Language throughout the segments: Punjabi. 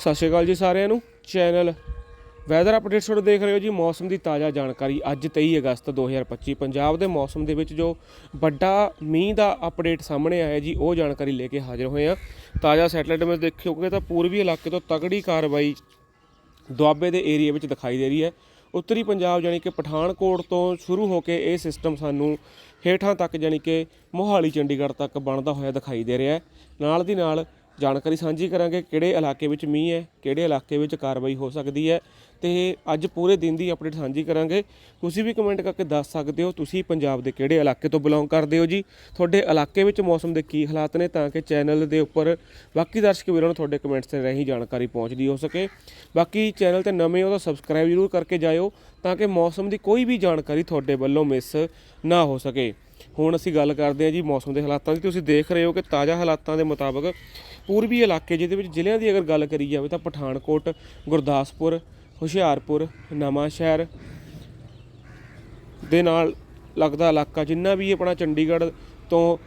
ਸਤਿ ਸ਼੍ਰੀ ਅਕਾਲ ਜੀ ਸਾਰਿਆਂ ਨੂੰ। ਚੈਨਲ ਵੈਦਰ ਅਪਡੇਟਸ ਤੁਹਾਡੇ ਦੇਖ ਰਹੇ ਹੋ ਜੀ। ਮੌਸਮ ਦੀ ਤਾਜ਼ਾ ਜਾਣਕਾਰੀ ਅੱਜ 23 ਅਗਸਤ 2025 ਪੰਜਾਬ ਦੇ ਮੌਸਮ ਦੇ ਵਿੱਚ ਜੋ ਵੱਡਾ ਮੀਂਹ ਦਾ ਅਪਡੇਟ ਸਾਹਮਣੇ ਆਇਆ ਜੀ, ਉਹ ਜਾਣਕਾਰੀ ਲੈ ਕੇ ਹਾਜ਼ਰ ਹੋਏ ਆ ਤਾਜ਼ਾ ਸੈਟਲਾਈਟ ਮੈਂ ਦੇਖਿਓਗੇ ਤਾਂ ਪੂਰਬੀ ਇਲਾਕੇ ਤੋਂ ਤਗੜੀ ਕਾਰਵਾਈ ਦੁਆਬੇ ਦੇ ਏਰੀਆ ਵਿੱਚ ਦਿਖਾਈ ਦੇ ਰਹੀ ਹੈ। ਉੱਤਰੀ ਪੰਜਾਬ ਜਾਨੀ ਕਿ ਪਠਾਨਕੋਟ ਤੋਂ ਸ਼ੁਰੂ ਹੋ ਕੇ ਇਹ ਸਿਸਟਮ ਸਾਨੂੰ ਹੇਠਾਂ ਤੱਕ ਜਾਨੀ ਕਿ ਮੋਹਾਲੀ, ਚੰਡੀਗੜ੍ਹ ਤੱਕ ਬਣਦਾ ਹੋਇਆ ਦਿਖਾਈ ਦੇ ਰਿਹਾ ਹੈ। ਨਾਲ ਦੀ ਨਾਲ ਜਾਣਕਾਰੀ ਸਾਂਝੀ ਕਰਾਂਗੇ ਕਿਹੜੇ ਇਲਾਕੇ ਵਿੱਚ ਮੀਂਹ ਹੈ, ਕਿਹੜੇ ਇਲਾਕੇ ਵਿੱਚ ਕਾਰਵਾਈ ਹੋ ਸਕਦੀ ਹੈ ਤੇ ਅੱਜ ਪੂਰੇ ਦਿਨ ਦੀ ਅਪਡੇਟ ਸਾਂਝੀ ਕਰਾਂਗੇ। ਤੁਸੀਂ ਵੀ ਕਮੈਂਟ ਕਰਕੇ ਦੱਸ ਸਕਦੇ ਹੋ ਤੁਸੀਂ ਪੰਜਾਬ ਦੇ ਕਿਹੜੇ ਇਲਾਕੇ ਤੋਂ ਬਿਲੋਂਗ ਕਰਦੇ ਹੋ ਜੀ, ਤੁਹਾਡੇ ਇਲਾਕੇ ਵਿੱਚ ਮੌਸਮ ਦੇ ਕੀ ਹਾਲਾਤ ਨੇ ਤਾਂ ਕਿ ਚੈਨਲ ਦੇ ਉੱਪਰ ਬਾਕੀ ਦਰਸ਼ਕ ਵੀਰਾਂ ਨੂੰ ਤੁਹਾਡੇ ਕਮੈਂਟਸ ਤੇ ਰਹੀ ਜਾਣਕਾਰੀ ਪਹੁੰਚਦੀ ਹੋ ਸਕੇ। ਬਾਕੀ ਚੈਨਲ ਤੇ ਨਵੇਂ ਹੋ ਤਾਂ ਸਬਸਕ੍ਰਾਈਬ ਜ਼ਰੂਰ ਕਰਕੇ ਜਾਇਓ ਤਾਂ ਕਿ ਮੌਸਮ ਦੀ ਕੋਈ ਵੀ ਜਾਣਕਾਰੀ ਤੁਹਾਡੇ ਵੱਲੋਂ ਮਿਸ ਨਾ ਹੋ ਸਕੇ। ਹੁਣ ਅਸੀਂ ਗੱਲ ਕਰਦੇ ਹਾਂ ਜੀ ਮੌਸਮ ਦੇ ਹਾਲਾਤਾਂ ਦੀ। ਤੁਸੀਂ ਦੇਖ ਰਹੇ ਹੋ ਕਿ ਤਾਜ਼ਾ ਹਾਲਾਤਾਂ ਦੇ ਮੁਤਾਬਕ ਪੂਰਬੀ ਇਲਾਕੇ ਜਿਹਦੇ ਵਿੱਚ ਜ਼ਿਲ੍ਹਿਆਂ ਦੀ ਅਗਰ ਗੱਲ ਕਰੀ ਜਾਵੇ ਤਾਂ ਪਠਾਨਕੋਟ, ਗੁਰਦਾਸਪੁਰ, ਹੁਸ਼ਿਆਰਪੁਰ ਨਵਾਂ ਸ਼ਹਿਰ ਦੇ ਨਾਲ ਲੱਗਦਾ ਇਲਾਕਾ ਜਿੰਨਾ ਵੀ ਆਪਣਾ ਚੰਡੀਗੜ੍ਹ ਤੋਂ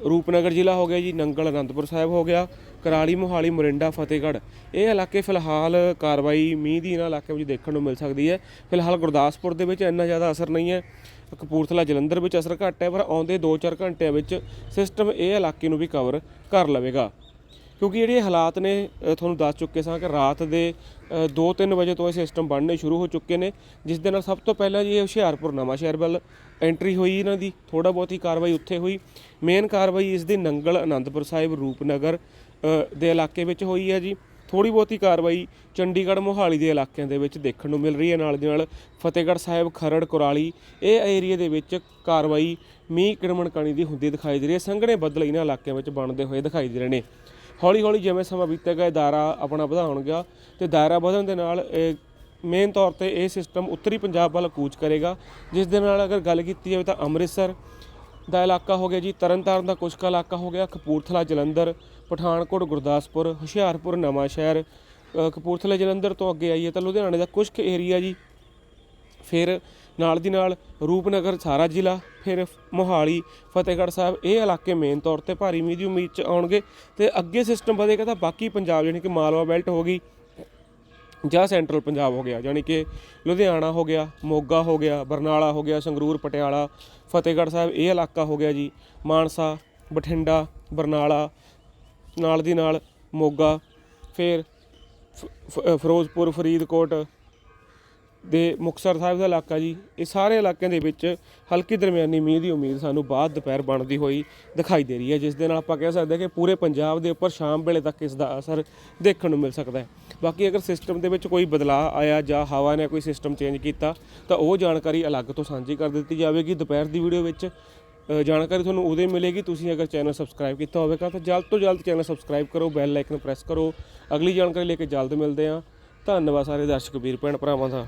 ਰੂਪਨਗਰ ਜ਼ਿਲ੍ਹਾ ਹੋ ਗਿਆ ਜੀ, ਨੰਗਲ ਅਨੰਦਪੁਰ ਸਾਹਿਬ ਹੋ ਗਿਆ, ਕਰਾਲੀ, ਮੋਹਾਲੀ, ਮੋਰਿੰਡਾ, ਫਤਿਹਗੜ੍ਹ। ਇਹ ਇਲਾਕੇ ਫਿਲਹਾਲ ਕਾਰਵਾਈ ਮੀਂਹ ਦੀ ਇਹਨਾਂ ਇਲਾਕਿਆਂ ਵਿੱਚ ਦੇਖਣ ਨੂੰ ਮਿਲ ਸਕਦੀ ਹੈ। ਫਿਲਹਾਲ ਗੁਰਦਾਸਪੁਰ ਦੇ ਵਿੱਚ ਇੰਨਾ ਜ਼ਿਆਦਾ ਅਸਰ ਨਹੀਂ ਹੈ। ਕਪੂਰਥਲਾ, ਜਲੰਧਰ ਵਿੱਚ ਅਸਰ ਘੱਟ ਹੈ, ਪਰ ਆਉਂਦੇ 2-4 ਘੰਟਿਆਂ ਵਿੱਚ ਸਿਸਟਮ ਇਹ ਇਲਾਕੇ ਨੂੰ ਵੀ ਕਵਰ ਕਰ ਲਵੇਗਾ। ਕਿਉਂਕਿ ਜਿਹੜੇ ਹਾਲਾਤ ਨੇ ਤੁਹਾਨੂੰ ਦੱਸ ਚੁੱਕੇ ਸਾਂ ਕਿ ਰਾਤ ਦੇ 2-3 ਵਜੇ ਤੋਂ ਇਹ ਸਿਸਟਮ ਬਣਨੇ ਸ਼ੁਰੂ ਹੋ ਚੁੱਕੇ ਨੇ, ਜਿਸ ਦੇ ਨਾਲ ਸਭ ਤੋਂ ਪਹਿਲਾਂ ਜੀ ਇਹ ਹੁਸ਼ਿਆਰਪੁਰ ਨਵਾਂ ਸ਼ਹਿਰ ਵੱਲ ਐਂਟਰੀ ਹੋਈ ਇਹਨਾਂ ਦੀ ਥੋੜਾ ਬਹੁਤੀ ਕਾਰਵਾਈ ਉੱਥੇ ਹੋਈ। ਮੇਨ ਕਾਰਵਾਈ ਇਸ ਦੀ ਨੰਗਲ ਆਨੰਦਪੁਰ ਸਾਹਿਬ ਰੂਪਨਗਰ ਦੇ ਇਲਾਕੇ ਵਿੱਚ ਹੋਈ ਹੈ ਜੀ। ਥੋੜੀ ਬਹੁਤੀ ਕਾਰਵਾਈ ਚੰਡੀਗੜ੍ਹ ਮੋਹਾਲੀ ਦੇ ਇਲਾਕਿਆਂ ਦੇ ਵਿੱਚ ਦੇਖਣ ਨੂੰ ਮਿਲ ਰਹੀ ਹੈ। ਨਾਲ ਦੀ ਨਾਲ ਫਤਿਹਗੜ੍ਹ ਸਾਹਿਬ, ਖਰੜ, ਕੁਰਾਲੀ ਇਹ ਏਰੀਆ ਦੇ ਵਿੱਚ ਕਾਰਵਾਈ ਮੀਂਹ ਕਿਰਮਣ ਕਣੀ ਦੀ ਹੁੰਦੀ ਦਿਖਾਈ ਦੇ ਰਹੀ ਹੈ। ਸੰਘਣੇ ਬੱਦਲ ਇਹਨਾਂ ਇਲਾਕਿਆਂ ਵਿੱਚ ਬਣਦੇ ਹੋਏ ਦਿਖਾਈ ਦੇ ਰਹੇ ਨੇ। ਹੌਲੀ ਹੌਲੀ ਜਿਵੇਂ ਸਮਾਂ ਬੀਤੇਗਾ ਇਹ ਦਾਇਰਾ ਆਪਣਾ ਵਧਾਉਣ ਗਿਆ ਤੇ ਦਾਇਰਾ ਵਧਣ ਦੇ ਨਾਲ ਮੇਨ ਤੌਰ ਤੇ ਇਹ ਸਿਸਟਮ ਉੱਤਰੀ ਪੰਜਾਬ ਵੱਲ ਕੂਚ ਕਰੇਗਾ। ਜਿਸ ਦੇ ਨਾਲ ਅਗਰ ਗੱਲ ਕੀਤੀ ਜਾਵੇ ਤਾਂ ਅੰਮ੍ਰਿਤਸਰ ਦਾ ਇਲਾਕਾ ਹੋ ਗਿਆ ਜੀ, ਤਰਨਤਾਰਨ ਦਾ ਕੁਛ ਕੁ ਇਲਾਕਾ ਹੋ ਗਿਆ, ਕਪੂਰਥਲਾ, ਜਲੰਧਰ, ਪਠਾਨਕੋਟ, ਗੁਰਦਾਸਪੁਰ, ਹੁਸ਼ਿਆਰਪੁਰ ਨਵਾਂ ਸ਼ਹਿਰ ਕਪੂਰਥਲਾ, ਜਲੰਧਰ ਤੋਂ ਅੱਗੇ ਆਈਏ ਤਾਂ ਲੁਧਿਆਣੇ ਦਾ ਕੁਛ ਕੁ ਏਰੀਆ ਜੀ। ਫਿਰ ਨਾਲ ਦੀ ਨਾਲ ਰੂਪਨਗਰ ਸਾਰਾ ਜ਼ਿਲ੍ਹਾ, ਫਿਰ ਮੋਹਾਲੀ, ਫਤਿਹਗੜ੍ਹ ਸਾਹਿਬ, ਇਹ ਇਲਾਕੇ ਮੇਨ ਤੌਰ ਤੇ ਭਾਰੀ ਮੀਂਹ ਦੀ ਉਮੀਦ ਚ ਆਉਣਗੇ ਤੇ ਅੱਗੇ ਸਿਸਟਮ ਵਧੇਗਾ ਤਾਂ ਬਾਕੀ ਪੰਜਾਬ ਜਾਣੀ ਕਿ ਮਾਲਵਾ ਬੈਲਟ ਹੋ ਗਈ ਜਾਂ ਸੈਂਟਰਲ ਪੰਜਾਬ ਹੋ ਗਿਆ, ਯਾਨੀ ਕਿ ਲੁਧਿਆਣਾ ਹੋ ਗਿਆ, ਮੋਗਾ ਹੋ ਗਿਆ, ਬਰਨਾਲਾ ਹੋ ਗਿਆ, ਸੰਗਰੂਰ, ਪਟਿਆਲਾ, ਫਤਿਹਗੜ੍ਹ ਸਾਹਿਬ ਇਹ ਇਲਾਕਾ ਹੋ ਗਿਆ ਜੀ, ਮਾਨਸਾ, ਬਠਿੰਡਾ, ਬਰਨਾਲਾ, ਨਾਲ ਦੀ ਨਾਲ ਮੋਗਾ, ਫਿਰ ਫ- ਫਿਰੋਜ਼ਪੁਰ, ਫਰੀਦਕੋਟ ਦੇ ਮੁਕਤਸਰ ਸਾਹਿਬ ਦਾ ਇਲਾਕਾ ਜੀ, ਇਹ ਸਾਰੇ ਇਲਾਕਿਆਂ ਦੇ ਵਿੱਚ ਹਲਕੀ ਦਰਮਿਆਨੀ ਮੀਂਹ ਦੀ ਉਮੀਦ ਸਾਨੂੰ ਬਾਅਦ ਦੁਪਹਿਰ ਬਣਦੀ ਹੋਈ ਦਿਖਾਈ ਦੇ ਰਹੀ ਹੈ, ਜਿਸ ਦੇ ਨਾਲ ਆਪਾਂ ਕਹਿ ਸਕਦੇ ਹਾਂ ਕਿ ਪੂਰੇ ਪੰਜਾਬ ਦੇ ਉੱਪਰ ਸ਼ਾਮ ਵੇਲੇ ਤੱਕ ਇਸ ਦਾ ਅਸਰ ਦੇਖਣ ਨੂੰ ਮਿਲ ਸਕਦਾ ਹੈ। ਬਾਕੀ ਅਗਰ ਸਿਸਟਮ ਦੇ ਵਿੱਚ ਕੋਈ ਬਦਲਾਅ ਆਇਆ ਜਾਂ ਹਵਾ ਨੇ ਕੋਈ ਸਿਸਟਮ ਚੇਂਜ ਕੀਤਾ, ਤਾਂ ਉਹ ਜਾਣਕਾਰੀ ਅਲੱਗ ਤੋਂ ਸਾਂਝੀ ਕਰ ਦਿੱਤੀ ਜਾਵੇਗੀ। ਦੁਪਹਿਰ ਦੀ ਵੀਡੀਓ ਵਿੱਚ ਜਾਣਕਾਰੀ ਤੁਹਾਨੂੰ ਉਹਦੇ ਮਿਲੇਗੀ, ਤੁਸੀਂ ਅਗਰ ਚੈਨਲ ਸਬਸਕ੍ਰਾਈਬ ਕੀਤਾ ਹੋਵੇਗਾ, ਤਾਂ ਜਲਦ ਤੋਂ ਜਲਦ ਚੈਨਲ ਸਬਸਕ੍ਰਾਈਬ ਕਰੋ ਬੈਲ ਆਈਕਨ ਪ੍ਰੈਸ ਕਰੋ। ਅਗਲੀ ਜਾਣਕਾਰੀ ਲੈ ਕੇ ਜਲਦ ਮਿਲਦੇ ਹਾਂ। ਧੰਨਵਾਦ ਸਾਰੇ ਦਰਸ਼ਕ, ਵੀਰ, ਭੈਣ, ਭਰਾਵਾਂ ਦਾ।